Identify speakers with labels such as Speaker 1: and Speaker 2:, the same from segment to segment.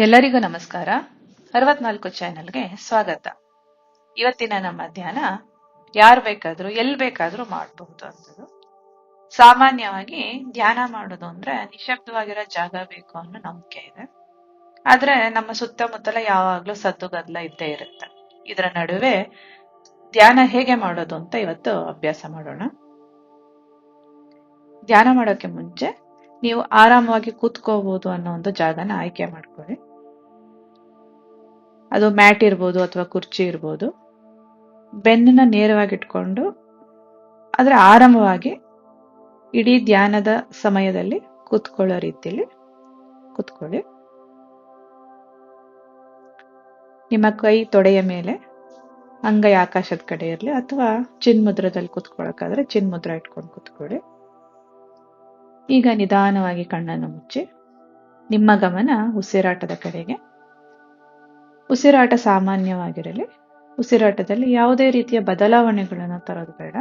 Speaker 1: ಎಲ್ಲರಿಗೂ ನಮಸ್ಕಾರ. ಅರವತ್ನಾಲ್ಕು ಚಾನೆಲ್ಗೆ ಸ್ವಾಗತ. ಇವತ್ತಿನ ನಮ್ಮ ಧ್ಯಾನ, ಯಾರು ಬೇಕಾದ್ರೂ, ಎಲ್ ಬೇಕಾದ್ರೂ ಮಾಡಬಹುದು ಅಂತದ್ದು ಸಾಮಾನ್ಯವಾಗಿ ಧ್ಯಾನ ಮಾಡೋದು ಅಂದ್ರೆ ನಿಶಬ್ದವಾಗಿರೋ ಜಾಗ ಬೇಕು ಅನ್ನೋ ನಂಬಿಕೆ ಇದೆ. ಆದ್ರೆ ನಮ್ಮ ಸುತ್ತಮುತ್ತಲ ಯಾವಾಗ್ಲೂ ಸದ್ದು ಗದ್ದಲ ಇದ್ದೇ ಇರುತ್ತೆ. ಇದರ ನಡುವೆ ಧ್ಯಾನ ಹೇಗೆ ಮಾಡೋದು ಅಂತ ಇವತ್ತು ಅಭ್ಯಾಸ ಮಾಡೋಣ. ಧ್ಯಾನ ಮಾಡೋಕೆ ಮುಂಚೆ ನೀವು ಆರಾಮವಾಗಿ ಕೂತ್ಕೋಬಹುದು ಅನ್ನೋ ಒಂದು ಜಾಗನ ಆಯ್ಕೆ ಮಾಡ್ಕೊಳ್ಳಿ. ಅದು ಮ್ಯಾಟ್ ಇರ್ಬೋದು ಅಥವಾ ಕುರ್ಚಿ ಇರ್ಬೋದು. ಬೆನ್ನನ್ನ ನೇರವಾಗಿ ಇಟ್ಕೊಂಡು ಅದರ ಆರಂಭವಾಗಿ ಇಡೀ ಧ್ಯಾನದ ಸಮಯದಲ್ಲಿ ಕೂತ್ಕೊಳ್ಳೋ ರೀತಿಯಲ್ಲಿ ಕೂತ್ಕೊಳ್ಳಿ. ನಿಮ್ಮ ಕೈ ತೊಡೆಯ ಮೇಲೆ, ಅಂಗೈ ಆಕಾಶದ ಕಡೆ ಇರಲಿ ಅಥವಾ ಚಿನ್ಮುದ್ರದಲ್ಲಿ ಕೂತ್ಕೊಳ್ಳೋಕ್ಕಾದ್ರೆ ಚಿನ್ಮುದ್ರ ಇಟ್ಕೊಂಡು ಕೂತ್ಕೊಳ್ಳಿ. ಈಗ ನಿಧಾನವಾಗಿ ಕಣ್ಣನ್ನು ಮುಚ್ಚಿ, ನಿಮ್ಮ ಗಮನ ಉಸಿರಾಟದ ಕಡೆಗೆ. ಉಸಿರಾಟ ಸಾಮಾನ್ಯವಾಗಿರಲಿ, ಉಸಿರಾಟದಲ್ಲಿ ಯಾವುದೇ ರೀತಿಯ ಬದಲಾವಣೆಗಳನ್ನು ತರೋದು ಬೇಡ.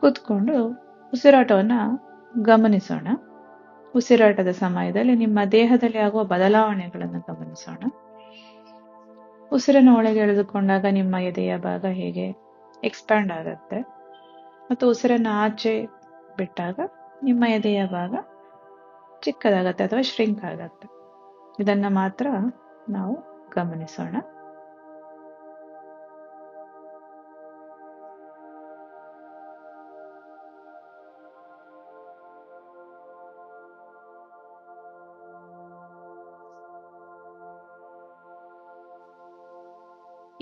Speaker 1: ಕೂತ್ಕೊಂಡು ಉಸಿರಾಟವನ್ನ ಗಮನಿಸೋಣ. ಉಸಿರಾಟದ ಸಮಯದಲ್ಲಿ ನಿಮ್ಮ ದೇಹದಲ್ಲಿ ಆಗುವ ಬದಲಾವಣೆಗಳನ್ನು ಗಮನಿಸೋಣ. ಉಸಿರನ್ನು ಒಳಗೆ ಎಳೆದುಕೊಂಡಾಗ ನಿಮ್ಮ ಎದೆಯ ಭಾಗ ಹೇಗೆ ಎಕ್ಸ್ಪ್ಯಾಂಡ್ ಆಗುತ್ತೆ. ಮತ್ತು ಉಸಿರನ್ನು ಆಚೆ ಬಿಟ್ಟಾಗ ನಿಮ್ಮ ಎದೆಯ ಭಾಗ ಚಿಕ್ಕದಾಗತ್ತೆ ಅಥವಾ ಶ್ರಿಂಕ್ ಆಗತ್ತೆ. ಇದನ್ನ ಮಾತ್ರ ನಾವು ಗಮನಿಸೋಣ.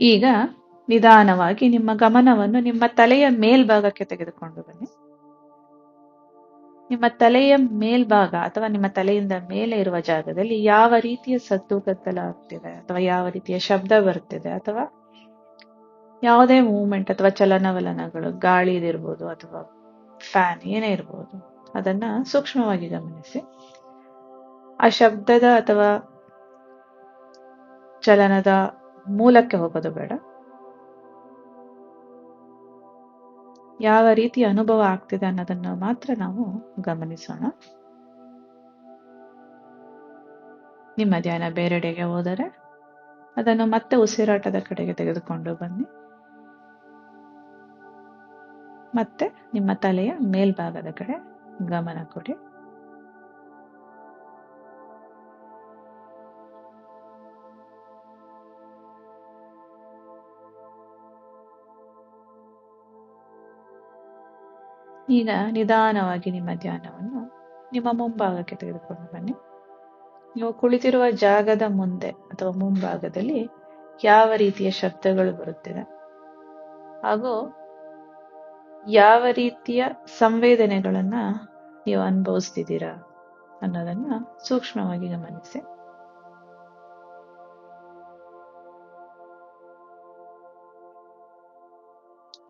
Speaker 1: ಈಗ ನಿಧಾನವಾಗಿ ನಿಮ್ಮ ಗಮನವನ್ನು ನಿಮ್ಮ ತಲೆಯ ಮೇಲ್ಭಾಗಕ್ಕೆ ತೆಗೆದುಕೊಂಡು ಬನ್ನಿ. ನಿಮ್ಮ ತಲೆಯ ಮೇಲ್ಭಾಗ ಅಥವಾ ನಿಮ್ಮ ತಲೆಯಿಂದ ಮೇಲೆ ಇರುವ ಜಾಗದಲ್ಲಿ ಯಾವ ರೀತಿಯ ಸದ್ದು ಗದ್ದಲ ಅಥವಾ ಯಾವ ರೀತಿಯ ಶಬ್ದ ಬರ್ತಿದೆ? ಅಥವಾ ಯಾವುದೇ ಮೂವ್ಮೆಂಟ್ ಅಥವಾ ಚಲನವಲನಗಳು ಗಾಳಿದಿರ್ಬೋದು ಅಥವಾ ಫ್ಯಾನ್ ಏನೇ ಇರ್ಬೋದು, ಅದನ್ನ ಸೂಕ್ಷ್ಮವಾಗಿ ಗಮನಿಸಿ. ಆ ಶಬ್ದದ ಅಥವಾ ಚಲನದ ಮೂಲಕ್ಕೆ ಹೋಗೋದು ಬೇಡ. ಯಾವ ರೀತಿ ಅನುಭವ ಆಗ್ತಿದೆ ಅನ್ನೋದನ್ನ ಮಾತ್ರ ನಾವು ಗಮನಿಸೋಣ. ನಿಮ್ಮ ಧ್ಯಾನ ಬೇರೆಡೆಗೆ ಹೋದರೆ ಅದನ್ನು ಮತ್ತೆ ಉಸಿರಾಟದ ಕಡೆಗೆ ತೆಗೆದುಕೊಂಡು ಬನ್ನಿ. ಮತ್ತೆ ನಿಮ್ಮ ತಲೆಯ ಮೇಲ್ಭಾಗದ ಕಡೆ ಗಮನ ಕೊಡಿ. ಈಗ ನಿಧಾನವಾಗಿ ನಿಮ್ಮ ಧ್ಯಾನವನ್ನು ನಿಮ್ಮ ಮುಂಭಾಗಕ್ಕೆ ತೆಗೆದುಕೊಂಡು ಬನ್ನಿ. ನೀವು ಕುಳಿತಿರುವ ಜಾಗದ ಮುಂದೆ ಅಥವಾ ಮುಂಭಾಗದಲ್ಲಿ ಯಾವ ರೀತಿಯ ಶಬ್ದಗಳು ಬರುತ್ತಿದೆ? ಹಾಗೂ ಯಾವ ರೀತಿಯ ಸಂವೇದನೆಗಳನ್ನ ನೀವು ಅನುಭವಿಸ್ತಿದ್ದೀರಾ ಅನ್ನೋದನ್ನ ಸೂಕ್ಷ್ಮವಾಗಿ ಗಮನಿಸಿ.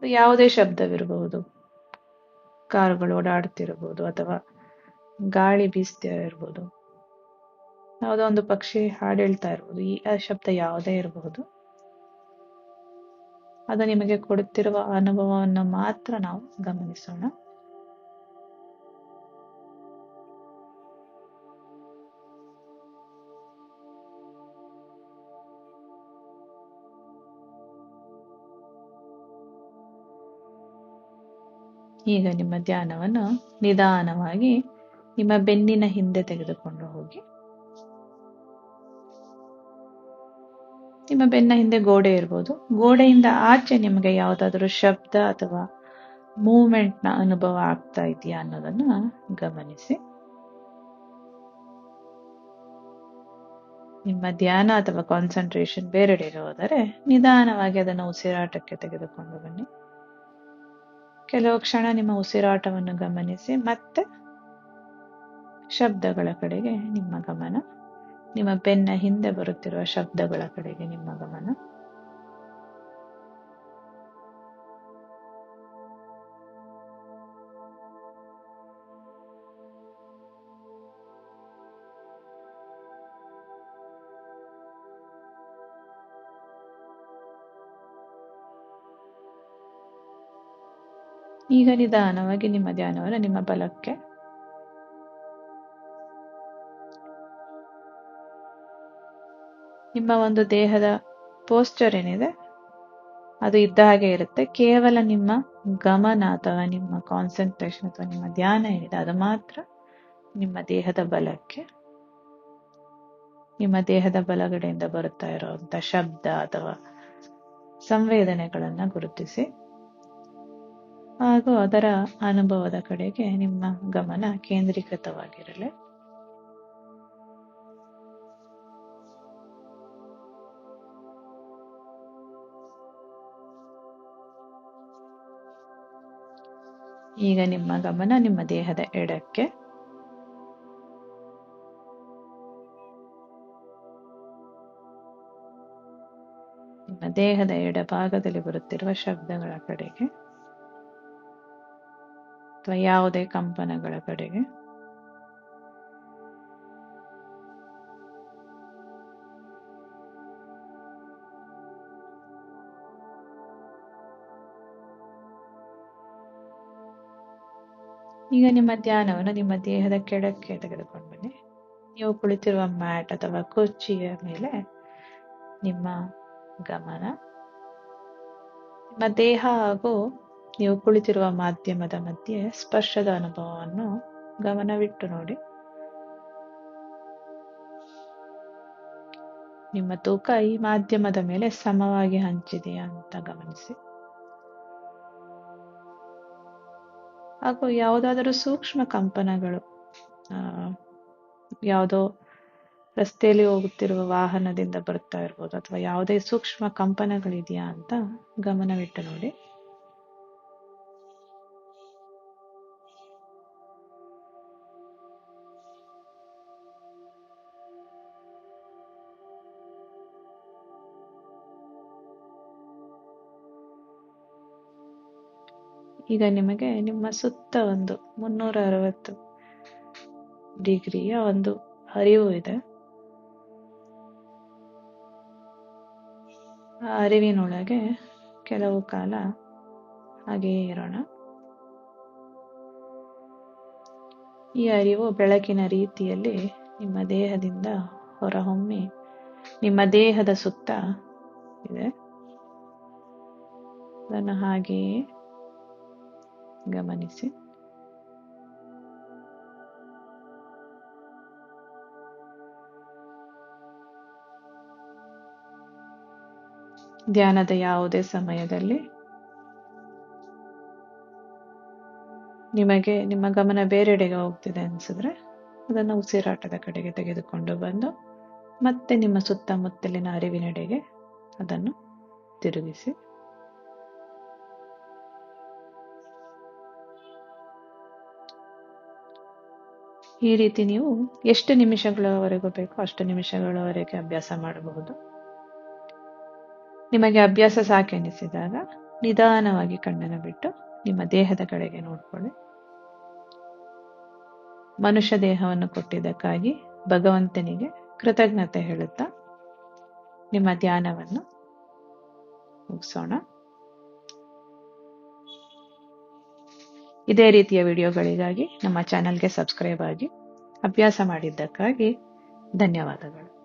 Speaker 1: ಯಾವುದೇ ಶಬ್ದವಿರಬಹುದು. ಕಾರುಗಳು ಓಡಾಡ್ತಿರ್ಬೋದು ಅಥವಾ ಗಾಳಿ ಬೀಸ್ತಾ ಇರ್ಬೋದು ಯಾವುದೋ ಒಂದು ಪಕ್ಷಿ ಹಾಡು ಹೇಳ್ತಾ ಇರ್ಬೋದು ಈ ಆ ಶಬ್ದ ಯಾವುದೇ ಇರಬಹುದು. ಅದು ನಿಮಗೆ ಕೊಡುತ್ತಿರುವ ಅನುಭವವನ್ನು ಮಾತ್ರ ನಾವು ಗಮನಿಸೋಣ. ಈಗ ನಿಮ್ಮ ಧ್ಯಾನವನ್ನು ನಿಧಾನವಾಗಿ ನಿಮ್ಮ ಬೆನ್ನಿನ ಹಿಂದೆ ತೆಗೆದುಕೊಂಡು ಹೋಗಿ. ನಿಮ್ಮ ಬೆನ್ನ ಹಿಂದೆ ಗೋಡೆ ಇರ್ಬೋದು. ಗೋಡೆಯಿಂದ ಆಚೆ ನಿಮಗೆ ಯಾವುದಾದ್ರೂ ಶಬ್ದ ಅಥವಾ ಮೂವ್ಮೆಂಟ್ನ ಅನುಭವ ಆಗ್ತಾ ಇದೆಯಾ ಅನ್ನೋದನ್ನ ಗಮನಿಸಿ. ನಿಮ್ಮ ಧ್ಯಾನ ಅಥವಾ ಕಾನ್ಸಂಟ್ರೇಷನ್ ಬೇರೆಡೆ ಹೋದರೆ ನಿಧಾನವಾಗಿ ಅದನ್ನು ಉಸಿರಾಟಕ್ಕೆ ತೆಗೆದುಕೊಂಡು ಬನ್ನಿ. ಕೆಲವು ಕ್ಷಣ ನಿಮ್ಮ ಉಸಿರಾಟವನ್ನು ಗಮನಿಸಿ, ಮತ್ತೆ ಶಬ್ದಗಳ ಕಡೆಗೆ ನಿಮ್ಮ ಗಮನ, ನಿಮ್ಮ ಬೆನ್ನ ಹಿಂದೆ ಬರುತ್ತಿರುವ ಶಬ್ದಗಳ ಕಡೆಗೆ ನಿಮ್ಮ ಗಮನ. ಈಗ ನಿಧಾನವಾಗಿ ನಿಮ್ಮ ಧ್ಯಾನವನ್ನು ನಿಮ್ಮ ಬಲಕ್ಕೆ. ನಿಮ್ಮ ಒಂದು ದೇಹದ ಪೋಸ್ಚರ್ ಏನಿದೆ, ಅದು ಇದ್ದ ಹಾಗೆ ಇರುತ್ತೆ. ಕೇವಲ ನಿಮ್ಮ ಗಮನ ಅಥವಾ ನಿಮ್ಮ ಕಾನ್ಸಂಟ್ರೇಷನ್ ಅಥವಾ ನಿಮ್ಮ ಧ್ಯಾನ ಏನಿದೆ, ಅದು ಮಾತ್ರ ನಿಮ್ಮ ದೇಹದ ಬಲಕ್ಕೆ. ನಿಮ್ಮ ದೇಹದ ಬಲಗಡೆಯಿಂದ ಬರುತ್ತಾ ಇರುವಂತ ಶಬ್ದ ಅಥವಾ ಸಂವೇದನೆಗಳನ್ನ ಗುರುತಿಸಿ. ಹಾಗೂ ಅದರ ಅನುಭವದ ಕಡೆಗೆ ನಿಮ್ಮ ಗಮನ ಕೇಂದ್ರೀಕೃತವಾಗಿರಲಿ. ಈಗ ನಿಮ್ಮ ಗಮನ ನಿಮ್ಮ ದೇಹದ ಎಡಕ್ಕೆ. ನಿಮ್ಮ ದೇಹದ ಎಡಭಾಗದಲ್ಲಿ ಬರುತ್ತಿರುವ ಶಬ್ದಗಳ ಕಡೆಗೆ. ಅಥವಾ ಯಾವುದೇ ಕಂಪನಗಳ ಕಡೆಗೆ? ಈಗ ನಿಮ್ಮ ಧ್ಯಾನವನ್ನು ನಿಮ್ಮ ದೇಹದ ಕೆಳಕ್ಕೆ ತೆಗೆದುಕೊಂಡು ಬನ್ನಿ. ನೀವು ಕುಳಿತಿರುವ ಮ್ಯಾಟ್ ಅಥವಾ ಕುರ್ಚಿಯ ಮೇಲೆ ನಿಮ್ಮ ಗಮನ. ನಿಮ್ಮ ದೇಹ ಹಾಗೂ ನೀವು ಕುಳಿತಿರುವ ಮಾಧ್ಯಮದ ಮಧ್ಯೆ ಸ್ಪರ್ಶದ ಅನುಭವವನ್ನು ಗಮನವಿಟ್ಟು ನೋಡಿ. ನಿಮ್ಮ ತೂಕ ಈ ಮಾಧ್ಯಮದ ಮೇಲೆ ಸಮವಾಗಿ ಹಂಚಿದೆಯಾ ಅಂತ ಗಮನಿಸಿ. ಹಾಗೂ ಯಾವುದಾದರೂ ಸೂಕ್ಷ್ಮ ಕಂಪನಗಳು ಯಾವುದೋ ರಸ್ತೆಯಲ್ಲಿ ಹೋಗುತ್ತಿರುವ ವಾಹನದಿಂದ ಬರ್ತಾ ಇರ್ಬೋದು ಅಥವಾ ಯಾವುದೇ ಸೂಕ್ಷ್ಮ ಕಂಪನಗಳಿದೆಯಾ ಅಂತ ಗಮನವಿಟ್ಟು ನೋಡಿ. ಈಗ ನಿಮಗೆ ನಿಮ್ಮ ಸುತ್ತ ಒಂದು ಮುನ್ನೂರ ಅರವತ್ತು ಡಿಗ್ರಿಯ ಒಂದು ಅರಿವು ಇದೆ. ಆ ಅರಿವಿನೊಳಗೆ ಕೆಲವು ಕಾಲ ಹಾಗೆಯೇ ಇರೋಣ. ಈ ಅರಿವು ಬೆಳಕಿನ ರೀತಿಯಲ್ಲಿ ನಿಮ್ಮ ದೇಹದಿಂದ ಹೊರಹೊಮ್ಮಿ ನಿಮ್ಮ ದೇಹದ ಸುತ್ತ ಇದೆ. ಅದನ್ನು ಹಾಗೆಯೇ ಗಮನಿಸಿ. ಧ್ಯಾನದ ಯಾವುದೇ ಸಮಯದಲ್ಲಿ ನಿಮಗೆ, ನಿಮ್ಮ ಗಮನ ಬೇರೆಡೆಗೆ ಹೋಗ್ತಿದೆ ಅನ್ಸಿದ್ರೆ ಅದನ್ನು ಉಸಿರಾಟದ ಕಡೆಗೆ ತೆಗೆದುಕೊಂಡು ಬಂದು ಮತ್ತೆ ನಿಮ್ಮ ಸುತ್ತಮುತ್ತಲಿನ ಅರಿವಿನೆಡೆಗೆ ಅದನ್ನು ತಿರುಗಿಸಿ. ಈ ರೀತಿ ನೀವು ಎಷ್ಟು ನಿಮಿಷಗಳವರೆಗೂ ಬೇಕೋ ಅಷ್ಟು ನಿಮಿಷಗಳವರೆಗೆ ಅಭ್ಯಾಸ ಮಾಡಬಹುದು. ನಿಮಗೆ ಅಭ್ಯಾಸ ಸಾಕೆನಿಸಿದಾಗ ನಿಧಾನವಾಗಿ ಕಣ್ಣನ್ನು ಬಿಟ್ಟು ನಿಮ್ಮ ದೇಹದ ಕಡೆಗೆ ನೋಡ್ಕೊಳ್ಳಿ. ಮನುಷ್ಯ ದೇಹವನ್ನು ಕೊಟ್ಟಿದ್ದಕ್ಕಾಗಿ ಭಗವಂತನಿಗೆ ಕೃತಜ್ಞತೆ ಹೇಳುತ್ತಾ ನಿಮ್ಮ ಧ್ಯಾನವನ್ನು ಮುಗಿಸೋಣ. ಇದೇ ರೀತಿಯ ವಿಡಿಯೋಗಳಿಗಾಗಿ ನಮ್ಮ ಚಾನೆಲ್ಗೆ ಸಬ್ಸ್ಕ್ರೈಬ್ ಆಗಿ ಅಭ್ಯಾಸ ಮಾಡಿದ್ದಕ್ಕಾಗಿ ಧನ್ಯವಾದಗಳು.